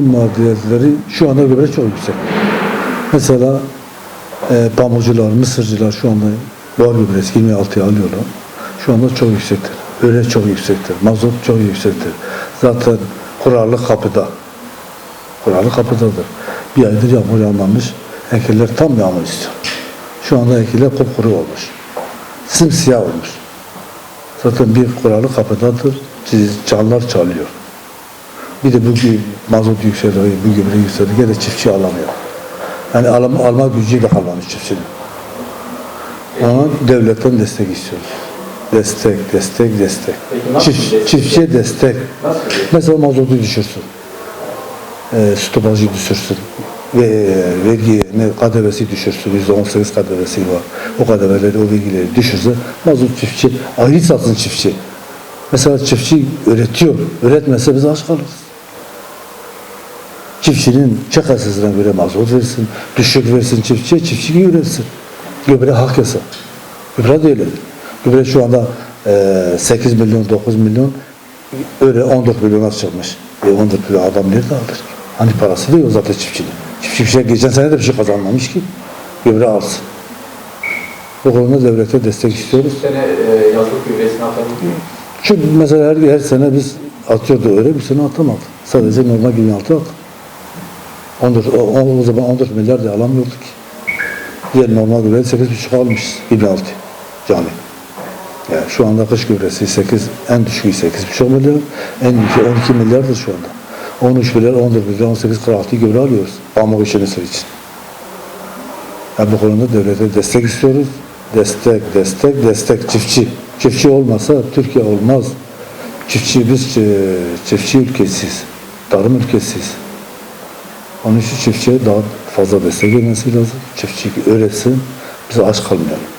maliyetleri şu anda göre çok yüksek. Mesela e, pamukcular, mısırcılar şu anda var gübresi 26'ya alıyorlar. Şu anda çok yüksektir. Öyle çok yüksektir. Mazot çok yüksektir. Zaten kurarlık kapıda. Kurarlık kapıdadır. Bir aydır yağmur yağmamış. Ekiler tam yağmur istiyor. Şu anda ekiler kupkuru olmuş. Simsiyah olmuş. Zaten bir kurarlık kapıdadır. Canlar çalıyor. Bir de bu mazot yükseliyor, bu gübre yükseliyor. Gene çiftçi alamıyor. Yani alma, alma gücü de kalmamış çiftçinin. Ona devletten destek istiyoruz. Destek, destek, destek. Peki Çift, destek? çiftçiye destek. Nasıl? Mesela mazotu düşürsün. E, stopajı düşürsün. Ve vergi ne KDV'si düşürsün. Yüzde on sekiz KDV'si var. O KDV'leri, o vergileri düşürse mazot çiftçi ayrı satsın çiftçi. Mesela çiftçi üretiyor. Üretmezse biz aç kalırız. Çiftçinin çakasızına göre mazot versin, düşük versin çiftçiye, çiftçi gibi üretsin. Gübre hak yasa. Gübre de öyledir. Gübre şu anda e, 8 milyon, 9 milyon, öyle 14 milyona çıkmış. E 14 milyon adam nerede alır ki? Hani parası da yok zaten çiftçinin. Çiftçi bir şey, geçen sene de bir şey kazanmamış ki. Gübre alsın. Bu konuda devlete destek istiyoruz. Bu sene e, yazlık gübresini atabiliyor muyum? Çünkü mesela her, her sene biz atıyordu öyle bir sene atamadık. Sadece normal 26 attık. 14, o, zaman 14 milyar da alamıyorduk. Diğer normal gübre 8,5 almışız 26 cami. Yani şu anda kış gübresi 8, en düşüğü 8,5 milyar, en yüksek 12 milyardır şu anda. 13 milyar, 14 milyar, 18, 46 gübre alıyoruz. Pamuk işini su için. Yani bu konuda devlete destek istiyoruz. Destek, destek, destek. Çiftçi. Çiftçi olmasa Türkiye olmaz. Çiftçi biz çiftçi ülkesiyiz. Tarım ülkesiyiz. Onun için çiftçiye daha fazla destek gelmesi lazım. Çiftçi öğretsin, biz aç kalmayalım.